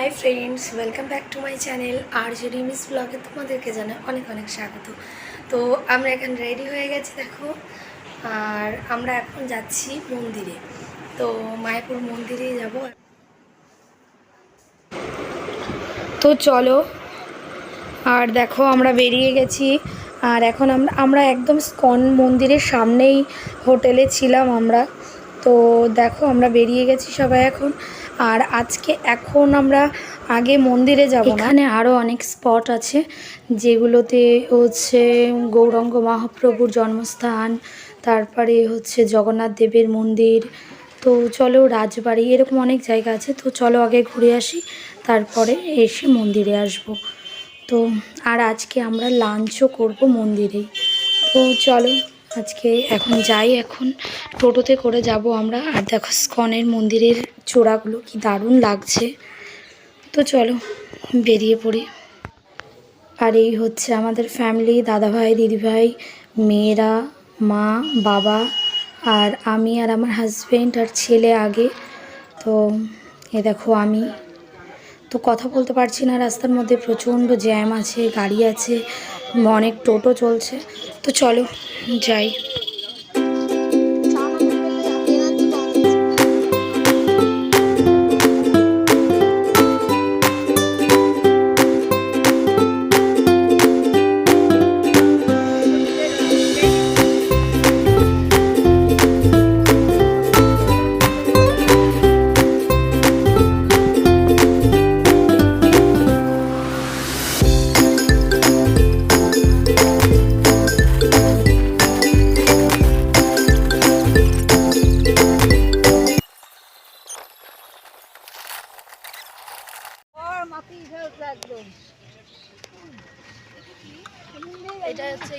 Hi friends welcome back to my channel আর যে রিমিস ব্লগে তোমাদেরকে জানাই অনেক অনেক স্বাগত। তো আমরা এখন রেডি হয়ে গেছি, দেখো। আর আমরা এখন যাচ্ছি মন্দিরে। তো মায়াপুর মন্দিরে যাব। তো চলো। আর দেখো, আমরা বেরিয়ে গেছি। আর এখন আমরা আমরা একদম স্কন মন্দিরের সামনেই হোটেলে ছিলাম আমরা। তো দেখো, আমরা বেরিয়ে গেছি সবাই এখন। আর আজকে এখন আমরা আগে মন্দিরে যাব এখানে আরও অনেক স্পট আছে, যেগুলোতে হচ্ছে গৌরঙ্গ মহাপ্রভুর জন্মস্থান, তারপরে হচ্ছে জগন্নাথ দেবের মন্দির। তো চলো রাজবাড়ি, এরকম অনেক জায়গা আছে। তো চলো আগে ঘুরে আসি, তারপরে এসে মন্দিরে আসব। তো, আর আজকে আমরা লাঞ্চও করব মন্দিরেই তো চলো। আজকে এখন যাই, এখন টোটোতে করে যাব আমরা। আর দেখো স্কনের মন্দিরের চূড়াগুলো কি দারুণ লাগছে। তো চলো, বেরিয়ে পড়ি। আর এই হচ্ছে আমাদের ফ্যামিলি দাদাভাই, দিদিভাই, মেয়েরা, মা, বাবা, আর আমি আর আমার হাজব্যান্ড আর ছেলে আগে। তো এ দেখো আমি। তো কথা বলতে পারছি না, রাস্তার মধ্যে প্রচণ্ড জ্যাম আছে, গাড়ি আছে অনেক টোটো চলছে। তো চলো যাই।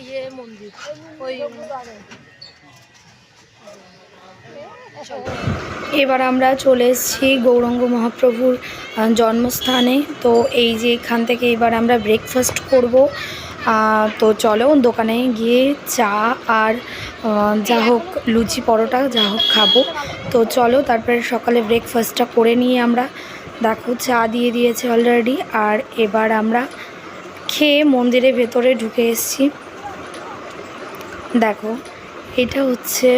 ইয়ে মন্দির এবার আমরা চলে এসেছি গৌরঙ্গ মহাপ্রভুর জন্মস্থানে। তো এই যে এখান থেকে এবার আমরা ব্রেকফাস্ট করব। তো চলো দোকানে গিয়ে চা আর যা হোক লুচি পরোটা যা হোক খাব। তো চলো তারপরে সকালে ব্রেকফাস্টটা করে নিয়ে আমরা দেখো চা দিয়ে দিয়েছে অলরেডি আর এবার আমরা খেয়ে মন্দিরের ভেতরে ঢুকে এসেছি। দেখো, এটা হচ্ছে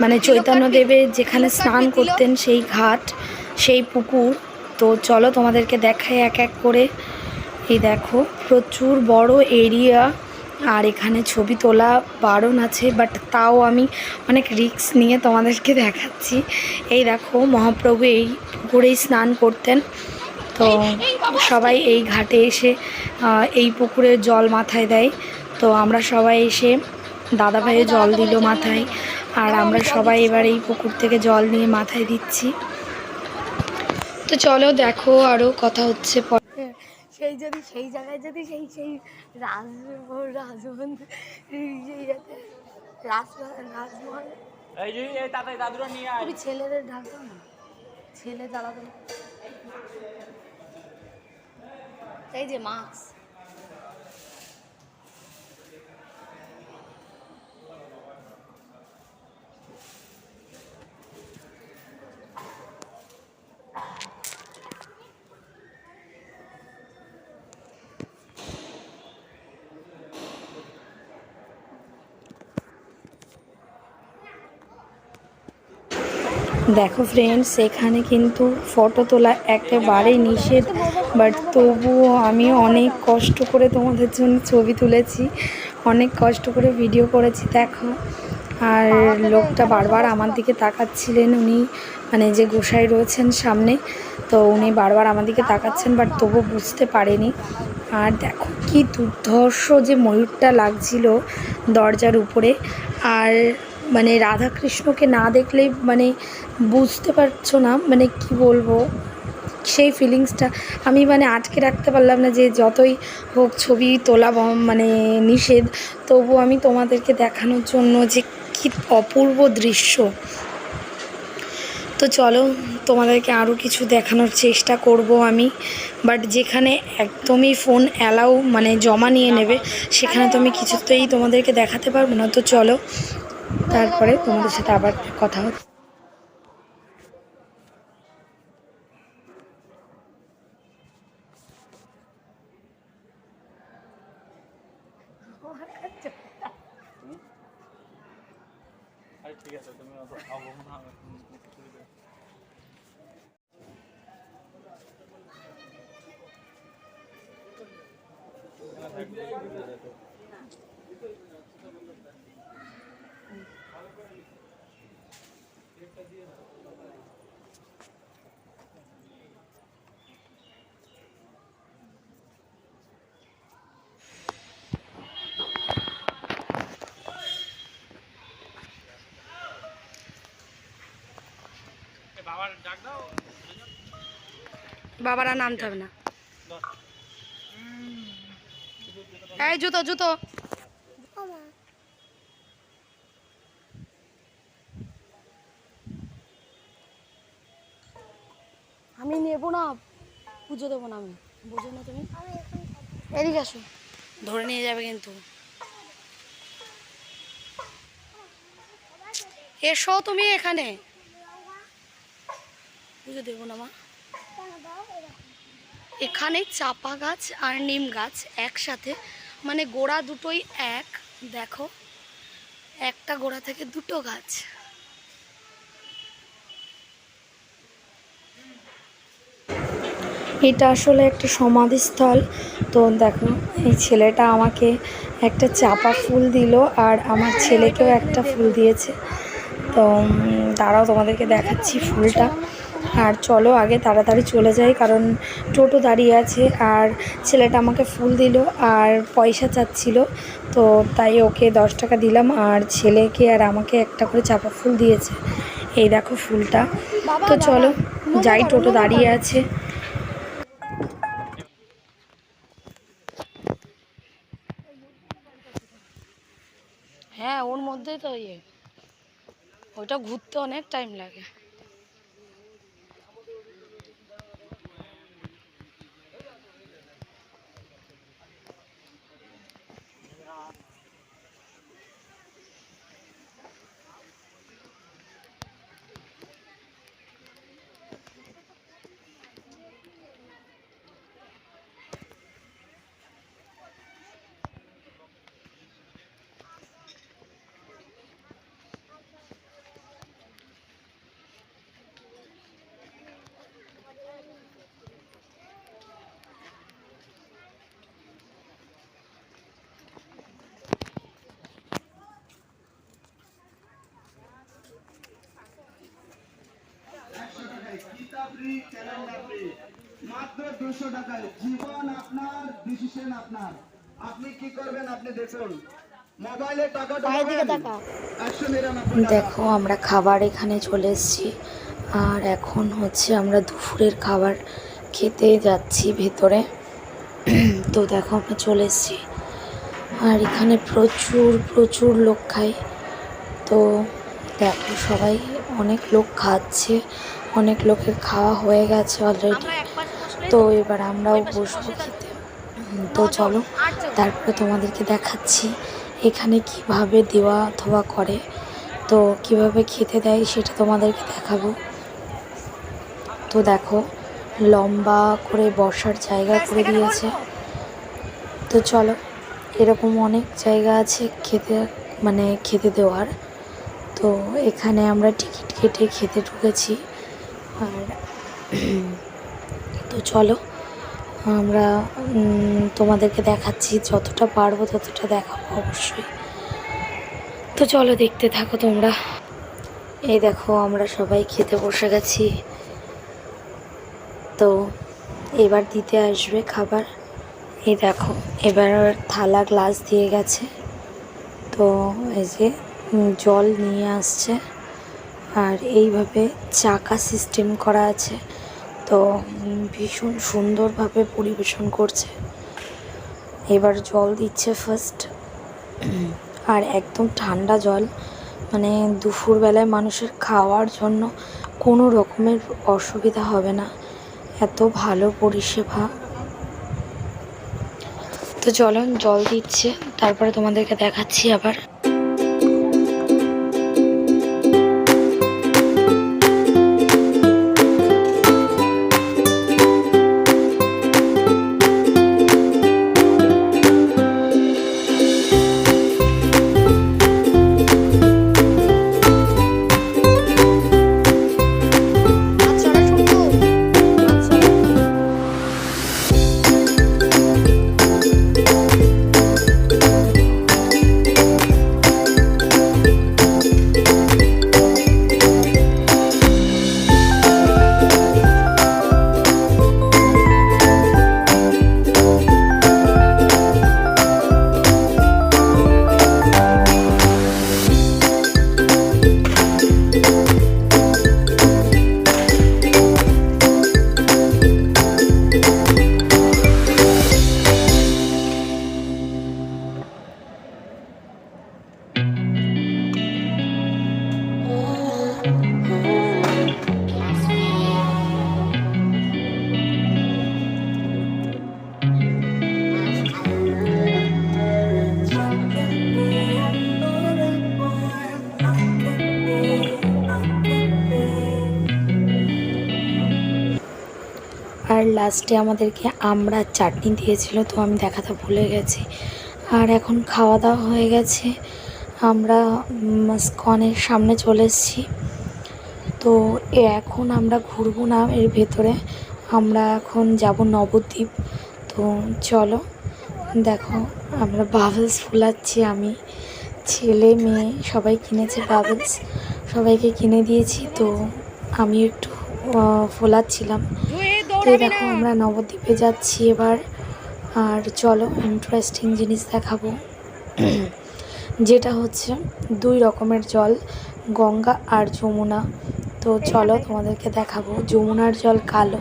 মানে চৈতন্যদেবের যেখানে স্নান করতেন সেই ঘাট, সেই পুকুর। তো চলো তোমাদেরকে দেখাই এক এক করে। এই দেখো, প্রচুর বড় এরিয়া। আর এখানে ছবি তোলা বারণ আছে বাট তাও আমি অনেক রিস্ক নিয়ে তোমাদেরকে দেখাচ্ছি। এই দেখো, মহাপ্রভু এই পুকুরেই স্নান করতেন। তো সবাই এই ঘাটে এসে এই পুকুরের জল মাথায় দেয়। তো আমরা সবাই এসে দাদা ভাইয়ে জল দিল মাথায় আর আমরা সবাই এবার এই পুকুর থেকে জল নিয়ে মাথায় দিচ্ছি। তো চলো দেখো আরও কথা হচ্ছে পরে। সেই যদি সেই জায়গায় যদি সেই সেই রাজ সেই রাজমহল তুমি ছেলেদের ঢাকো না। ছেলে দাঁড়াবে এই যে মাস্ক। দেখো ফ্রেন্ডস এখানে কিন্তু ফটো তোলা একেবারেই নিষেধ বাট তবুও আমি অনেক কষ্ট করে তোমাদের জন্য ছবি তুলেছি, অনেক কষ্ট করে ভিডিও করেছি, দেখো। আর লোকটা বারবার আমার দিকে তাকাচ্ছিলেন উনি মানে যে গোসাই রয়েছেন সামনে, তো উনি বারবার আমার দিকে তাকাচ্ছেন বাট তবু বুঝতে পারেনি। আর দেখো কি দুর্ধর্ষ যে ময়ূরটা লাগছিল দরজার উপরে, আর মানে রাধাকৃষ্ণকে না দেখলেই মানে বুঝতে পারছ না মানে কি বলব? সেই ফিলিংসটা আমি মানে আটকে রাখতে পারলাম না যে যতই হোক ছবি তোলা মানে নিষেধ তবু আমি তোমাদেরকে দেখানোর জন্য যে কি অপূর্ব দৃশ্য। তো চলো, তোমাদেরকে আরও কিছু দেখানোর চেষ্টা করব আমি। বাট যেখানে একদমই ফোন অ্যালাউ মানে জমা নিয়ে নেবে, সেখানে তো আমি কিছুতেই তোমাদেরকে দেখাতে পারব না। তো চলো তারপরে তোমাদের সাথে আবার কথা হচ্ছে আচ্ছা, ঠিক আছে তুমি অত খাব বাবার নামতে হবে না। এই জুতো জুতো। আমি নেব না পুজো দেবো না আমি। বুঝো না তুমি? এদিকে আসো। ধরে নিয়ে যাবে কিন্তু। এসো তুমি এখানে। পুজো দেবো না, মা। এখানে চাপা গাছ আর নিম গাছ একসাথে মানে গোড়া দুটোই এক, দেখো। একটা গোড়া থেকে দুটো গাছ। এটা আসলে একটা সমাধিস্থল। তো দেখো, এই ছেলেটা আমাকে একটা চাপা ফুল দিল আর আমার ছেলেকেও একটা ফুল দিয়েছে। তো তারাও তোমাদেরকে দেখাচ্ছি ফুলটা। আর চলো আগে তাড়াতাড়ি চলে যাই কারণ টোটো দাঁড়িয়ে আছে আর ছেলেটা আমাকে ফুল দিল আর পয়সা চাচ্ছিল। তো তাই ওকে দশ টাকা দিলাম আর ছেলেকে আর আমাকে একটা করে চাপা ফুল দিয়েছে। এই দেখো ফুলটা। তো চলো যাই টোটো দাঁড়িয়ে আছে। হ্যাঁ ওর মধ্যেই তো ইয়ে। ওইটা ঘুরতে অনেক টাইম লাগে। ফ্রি ক্যালেন্ডার ফ্রি মাত্র দুশো টাকায়। জীবন আপনার ডিসিশন আপনার। আপনি কি করবেন আপনি দেখুন। মোবাইলে টাকা। দেখো আমরা খাবার এখানে চলে এসেছি। আর এখন হচ্ছে আমরা দুপুরের খাবার খেতে যাচ্ছি ভেতরে। তো দেখো আমরা চলে এসেছি। আর এখানে প্রচুর প্রচুর লোক খায়। তো দেখো সবাই অনেক লোক খাচ্ছে। অনেক লোকের খাওয়া হয়ে গেছে অলরেডি তো এবার আমরাও বসবো খেতে। তো চলো তারপরে তোমাদেরকে দেখাচ্ছি এখানে কীভাবে দেওয়া ধোয়া করে। তো কীভাবে খেতে দেয় সেটা তোমাদেরকে দেখাবো। তো দেখো লম্বা করে বসার জায়গা করে দিয়েছে। তো চলো এরকম অনেক জায়গা আছে খেতে মানে খেতে দেওয়ার। তো এখানে আমরা টিকিট কেটে খেতে ঢুকেছি। আর তো চলো, আমরা তোমাদেরকে দেখাচ্ছি, যতটা পারব ততটা দেখাবো অবশ্যই। তো চলো দেখতে থাকো তোমরা। এই দেখো, আমরা সবাই খেতে বসে গেছি। তো এবার দিতে আসবে খাবার। এই দেখো, এবার থালা গ্লাস দিয়ে গেছে। তো এই যে জল নিয়ে আসছে। আর এইভাবে চাকা সিস্টেম করা আছে। তো ভীষণ সুন্দরভাবে পরিবেশন করছে। এবার জল দিচ্ছে ফার্স্ট আর একদম ঠান্ডা জল। মানে দুপুরবেলায় মানুষের খাওয়ার জন্য কোনো রকমের অসুবিধা হবে না। এত ভালো পরিষেবা। তো চলো, জল দিচ্ছে। তারপরে তোমাদেরকে দেখাচ্ছি আবার। লাস্টে আমাদেরকে আমরা চাটনি দিয়েছিল, তো আমি দেখাতে ভুলে গেছি। আর এখন খাওয়া দাওয়া হয়ে গেছে। আমরা স্কনের সামনে চলে এসেছি। তো এখন আমরা ঘুরবো না, এর ভেতরে। আমরা এখন যাব নবদ্বীপ। তো চলো, দেখো আমরা বাবলস ফুলাচ্ছি আমি। ছেলে, মেয়ে, সবাই কিনেছে বাবলস সবাইকে কিনে দিয়েছি, তো আমি একটু ফোলাচ্ছিলাম। তো দেখো আমরা নবদ্বীপে যাচ্ছি এবার। আর চলো ইন্টারেস্টিং জিনিস দেখাবো। যেটা হচ্ছে দুই রকমের জল গঙ্গা আর যমুনা। তো চলো তোমাদেরকে দেখাবো। যমুনার জল কালো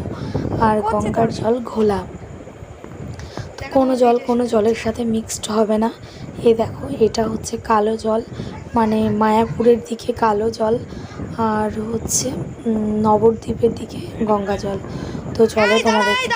আর গঙ্গার জল ঘোলা। তো কোনো জল কোনো জলের সাথে মিক্সড হবে না। এ দেখো এটা হচ্ছে কালো জল মানে মায়াপুরের দিকে কালো জল আর হচ্ছে নবদ্বীপের দিকে গঙ্গা জল। তো চলো তোমাদেরকে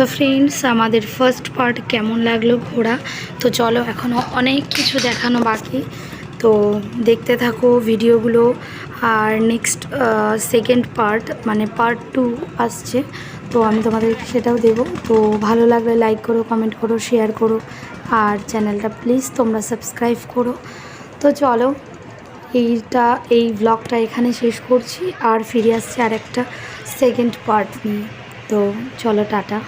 তো ফ্রেন্ডস আমাদের ফার্স্ট পার্ট কেমন লাগল ঘোরা? তো চলো এখনও অনেক কিছু দেখানো বাকি। তো দেখতে থাকো ভিডিওগুলো। আর নেক্সট সেকেন্ড পার্ট মানে পার্ট টু আসছে। তো আমি তোমাদের সেটাও দেবো। তো ভালো লাগলে লাইক করো কমেন্ট করো শেয়ার করো। আর চ্যানেলটা প্লিজ তোমরা সাবস্ক্রাইব করো। তো চলো, এইটা, এই ব্লগটা এখানে শেষ করছি। আর ফিরে আসছে আর একটা সেকেন্ড পার্ট নিয়ে। তো চলো, টাটা।